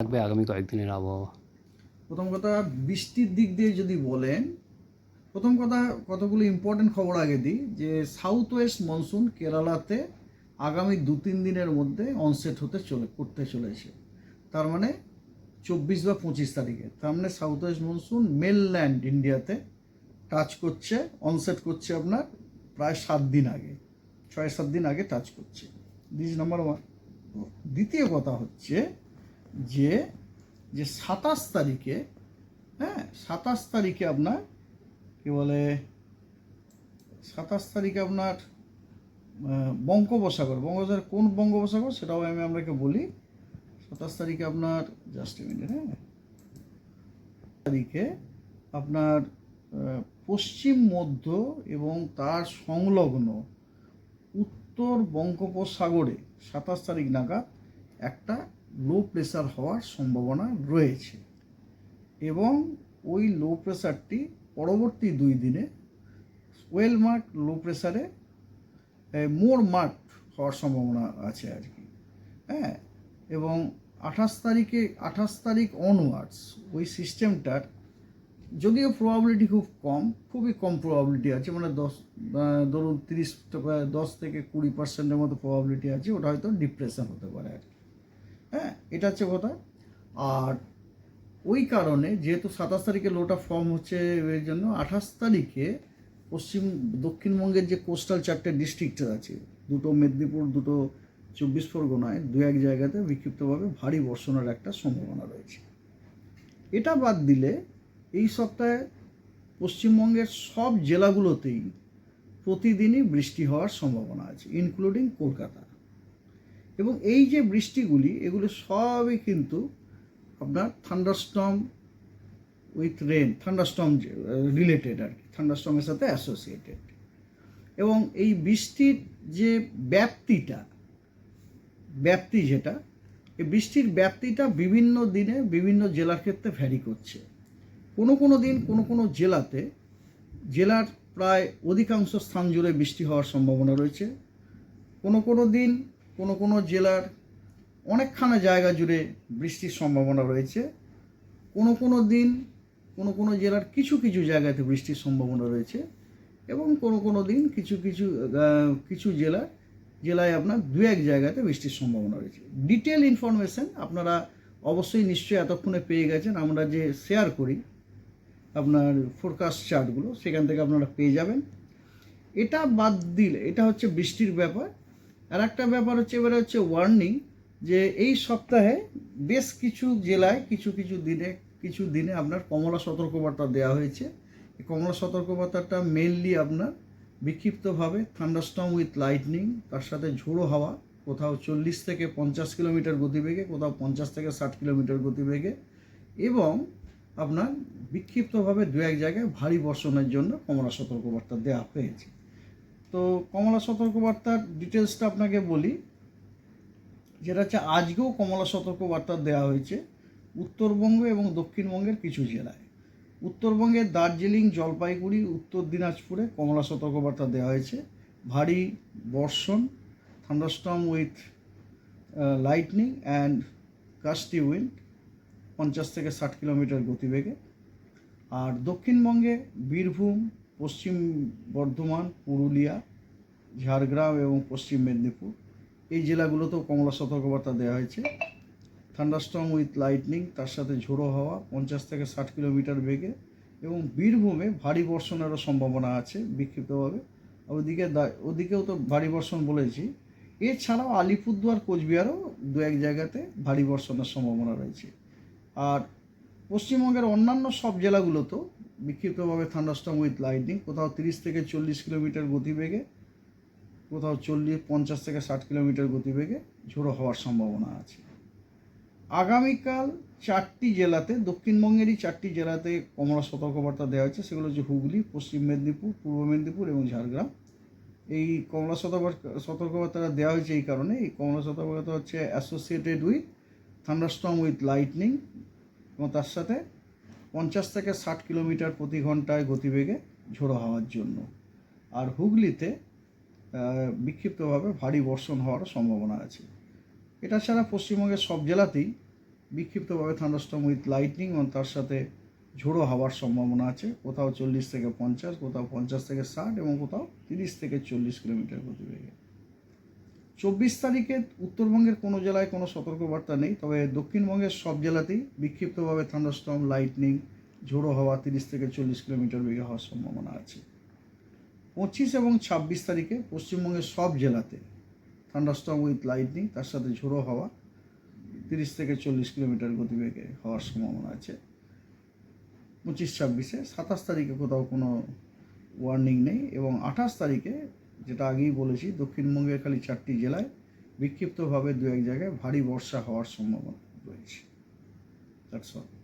থাকবে আগামী কয়েকদিনের আবহাওয়া। প্রথম কথা, বৃষ্টির দিক দিয়ে যদি বলেন, প্রথম কথা, কতগুলো ইম্পর্টেন্ট খবর আগে দিই, যে সাউথ ওয়েস্ট মনসুন কেরালাতে আগামী দু তিন দিনের মধ্যে অনসেট হতে চলে, করতে চলেছে। তার মানে চব্বিশ বা পঁচিশ তারিখে। তার মানে সাউথ ওয়েস্ট মনসুন মেনল্যান্ড ইন্ডিয়াতে টাচ করছে অনসেট করছে আপনার প্রায় সাত দিন আগে। ছয় সাত দিন আগে টাচ করছে। দিস নাম্বার ওয়ান দ্বিতীয় কথা হচ্ছে যে যে সাতাশ তারিখে হ্যাঁ সাতাশ তারিখে আপনার, কি বলে, সাতাশ তারিখে আপনার বঙ্গোপসাগর বঙ্গোপসাগর কোন বঙ্গোপসাগর সেটাও আমি আপনাকে বলি। সাতাশ তারিখে আপনার জাস্ট মিনিট হ্যাঁ তারিখে আপনার পশ্চিম, মধ্য এবং তার সংলগ্ন উত্তর বঙ্গোপসাগরে সাতাশ তারিখ নাগাদ একটা লো প্রেসার হওয়ার সম্ভাবনা রয়েছে। এবং ওই লো প্রেসারটি পরবর্তী দুই দিনে ওয়েল মার্ক লো প্রেসারে মোর মার্ক হওয়ার সম্ভাবনা আছে আর কি হ্যাঁ? এবং আঠাশ তারিখে, আঠাশ তারিখ অনওয়ার্ডস ওই সিস্টেমটার যদিও প্রবাবিলিটি খুব কম, খুবই কম প্রবাবিলিটি আছে মানে দশ ধরুন তিরিশ, দশ থেকে কুড়ি পার্সেন্টের মতো প্রবাবিলিটি আছে, ওটা হয়তো ডিপ্রেশন হতে পারে আর কি হ্যাঁ এটা হচ্ছে কথা। আর ওই কারণে যেহেতু সাতাশ তারিখে লোটা ফর্ম হচ্ছে এর জন্য, আঠাশ তারিখে পশ্চিম দক্ষিণবঙ্গের যে কোস্টাল চারটে ডিস্ট্রিক্ট আছে, দুটো মেদিনীপুর, দুটো চব্বিশ পরগনায়, দু এক জায়গাতে বিক্ষিপ্তভাবে ভারী বর্ষণের একটা সম্ভাবনা রয়েছে। এটা বাদ দিলে এই সপ্তাহে পশ্চিমবঙ্গের সব জেলাগুলোতেই প্রতিদিনই বৃষ্টি হওয়ার সম্ভাবনা আছে ইনক্লুডিং কলকাতা। এবং এই যে বৃষ্টিগুলি, এগুলো সবই কিন্তু আপনার thunderstorm with rain thunderstorm related আর কি থান্ডারস্টর্মের সাথে অ্যাসোসিয়েটেড এবং এই বৃষ্টির যে ব্যাপ্তিটা, ব্যাপ্তি যেটা, এই বৃষ্টির ব্যাপ্তিটা বিভিন্ন দিনে বিভিন্ন জেলার ক্ষেত্রে ভ্যারি করছে। কোনো কোনো দিন কোনো কোনো জেলাতে, জেলার প্রায় অধিকাংশ স্থান জুড়ে বৃষ্টি হওয়ার সম্ভাবনা রয়েছে। কোনো কোনো দিন কোনো কোনো জেলার অনেকখানা জায়গা জুড়ে বৃষ্টির সম্ভাবনা রয়েছে। কোনো কোনো দিন কোনো কোনো জেলার কিছু কিছু জায়গাতে বৃষ্টির সম্ভাবনা রয়েছে এবং কোনো কোনো দিন কিছু কিছু কিছু জেলার, জেলায় আপনার দু এক জায়গাতে বৃষ্টির সম্ভাবনা রয়েছে। ডিটেল ইনফরমেশন আপনারা অবশ্যই নিশ্চয়ই এতক্ষণে পেয়ে গেছেন। আমরা যে শেয়ার করি আপনার ফোরকাস্ট চার্টগুলো সেখান থেকে আপনারা পেয়ে যাবেন। এটা বাদ দিলে, এটা হচ্ছে বৃষ্টির ব্যাপার। আর একটা ব্যাপার হচ্ছে, এবারে হচ্ছে ওয়ার্নিং যে এই সপ্তাহে বেশ কিছু জেলায় কিছু কিছু দিনে কিছু দিনে আপনার কমলা সতর্কবার্তা দেওয়া হয়েছে। এই কমলা সতর্কবার্তাটা মেনলি আপনার বিক্ষিপ্তভাবে থান্ডারস্টর্ম উইথ লাইটনিং তার সাথে ঝোড়ো হাওয়া, কোথাও চল্লিশ থেকে পঞ্চাশ কিলোমিটার গতিবেগে, কোথাও পঞ্চাশ থেকে ষাট কিলোমিটার গতিবেগে এবং আপনার বিক্ষিপ্তভাবে দু এক জায়গায় ভারী বর্ষণের জন্য কমলা সতর্কবার্তা দেওয়া হয়েছে। তো কমলা সতর্কবার্তার ডিটেলসটা আপনাকে বলি। যেটা হচ্ছে, আজকেও কমলা সতর্কবার্তা দেওয়া হয়েছে উত্তরবঙ্গ এবং দক্ষিণবঙ্গের কিছু জেলায়। উত্তরবঙ্গের দার্জিলিং, জলপাইগুড়ি, উত্তর দিনাজপুরে কমলা সতর্কবার্তা দেওয়া হয়েছে। ভারী বর্ষণ, thunderstorm with lightning and gusty wind পঞ্চাশ থেকে ষাট কিলোমিটার গতিবেগে। আর দক্ষিণবঙ্গে বীরভূম পশ্চিম বর্ধমান, পুরুলিয়া, ঝাড়গ্রাম এবং পশ্চিম মেদিনীপুর। এই জেলাগুলোতেও কমলা সতর্কবার্তা দেওয়া হয়েছে। থান্ডারস্টর্ম উইথ লাইটনিং, তার সাথে ঝোড়ো হাওয়া, পঞ্চাশ থেকে ষাট কিলোমিটার বেগে এবং বীরভূমে ভারী বর্ষণেরও সম্ভাবনা আছে বিক্ষিপ্তভাবে। ওদিকে ওদিকেও তো ভারী বর্ষণ বলেছি। এছাড়াও আলিপুরদুয়ার, কোচবিহারও দু এক জায়গাতে ভারী বর্ষণের সম্ভাবনা রয়েছে। আর পশ্চিমবঙ্গের অন্যান্য সব জেলাগুলোতেও বিক্ষিপ্তভাবে থান্ডারস্টর্ম উইথ লাইটনিং কোথাও তিরিশ থেকে চল্লিশ কিলোমিটার গতিবেগে, কোথাও চল্লিশ, পঞ্চাশ থেকে ষাট কিলোমিটার গতিবেগে ঝোড়ো হওয়ার সম্ভাবনা আছে। আগামীকাল চারটি জেলাতে, দক্ষিণবঙ্গেরই চারটি জেলাতে কমলা সতর্কবার্তা দেওয়া হয়েছে, সেগুলো হচ্ছে হুগলি, পশ্চিম মেদিনীপুর, পূর্ব মেদিনীপুর এবং ঝাড়গ্রাম। এই কমলা সতর্ক- সতর্কবার্তাটা দেওয়া হয়েছে এই কারণে, এই কমলা সতর্কবার্তা হচ্ছে associated with thunderstorm with lightning এবং তার সাথে পঞ্চাশ থেকে ষাট কিলোমিটার প্রতি ঘন্টায় গতিবেগে ঝোড়ো হওয়ার জন্য। আর হুগলিতে বিক্ষিপ্তভাবে ভারী বর্ষণ হওয়ার সম্ভাবনা আছে। এটা ছাড়া পশ্চিমবঙ্গের সব জেলাতেই বিক্ষিপ্তভাবে থান্ডারস্টর্ম উইথ লাইটনিং এবং তার সাথে ঝোড়ো হওয়ার সম্ভাবনা আছে। কোথাও চল্লিশ থেকে পঞ্চাশ, কোথাও পঞ্চাশ থেকে ষাট এবং কোথাও তিরিশ থেকে চল্লিশ কিলোমিটার গতিবেগে। চব্বিশ তারিখে উত্তরবঙ্গের কোনো জেলায় কোনো সতর্কবার্তা নেই, তবে দক্ষিণবঙ্গের সব জেলাতেই বিক্ষিপ্তভাবে থান্ডারস্টর্ম লাইটনিং ঝোড়ো হওয়া তিরিশ থেকে চল্লিশ কিলোমিটার বেগে হওয়ার সম্ভাবনা আছে। পঁচিশ এবং ছাব্বিশ তারিখে পশ্চিমবঙ্গের সব জেলাতে থান্ডারস্টর্ম উইথ লাইটনিং তার সাথে ঝোড়ো হাওয়া তিরিশ থেকে চল্লিশ কিলোমিটার গতিবেগে হওয়ার সম্ভাবনা আছে। পঁচিশ, ছাব্বিশে সাতাশ তারিখে কোথাও কোনো ওয়ার্নিং নেই এবং আঠাশ তারিখে যেটা আগেই বলেছি, দক্ষিণবঙ্গের খালি চারটি জেলায় বিক্ষিপ্তভাবে দু এক জায়গায় ভারী বর্ষা হওয়ার সম্ভাবনা রয়েছে। That's all